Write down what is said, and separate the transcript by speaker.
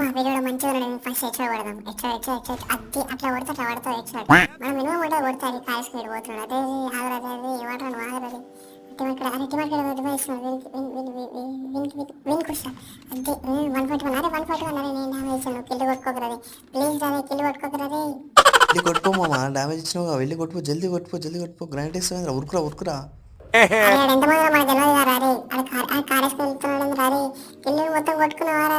Speaker 1: అబ్బా వీడియో మంచిగా ఉన్నాడు. ఫస్ట్ హెచ్ఓ కొడదాం. హెచ్ఓ హెచ్ఓ హెచ్ఓ అది అట్లా కొడితే అట్లా పడతావు హెచ్ఓ మనం మినిమం కూడా కొడతారు. కాల్ స్పీడ్ పోతున్నాడు. అదే ఆగరాదు అది ఏమంటారు నువ్వు ఆగరాదు టిమాక్కడ అరే టిమాక్కడ రివైజ్ ఇస్తున్నాడు విన్ విన్ విన్ కుషా అదే వన్ ఫార్టీ వన్ అరే వన్ ఫార్టీ వన్ అరే నేను డ్యామేజ్ ఇచ్చాను. కిల్లు కొట్టుకోకరాదే ప్లీజ్ రాదే కిల్లు కొట్టుకోకరాదే
Speaker 2: వెళ్ళి కొట్టుకో మామ. డ్యామేజ్ ఇచ్చినావు వెళ్ళి కొట్టుకో జల్దీ కొట్టుకో జల్దీ కొట్టుకో గ్రాండ్ ఇస్తుంది ఉరుకురా ఉరుకురా.
Speaker 1: ఎంత మంది మనకు తెలియదు కదా రే ఆడు కార్ ఆ కార్ వేసుకొని వెళ్తున్నాడు రా రే కిల్లు మొత్తం కొట్టుకున్నావారా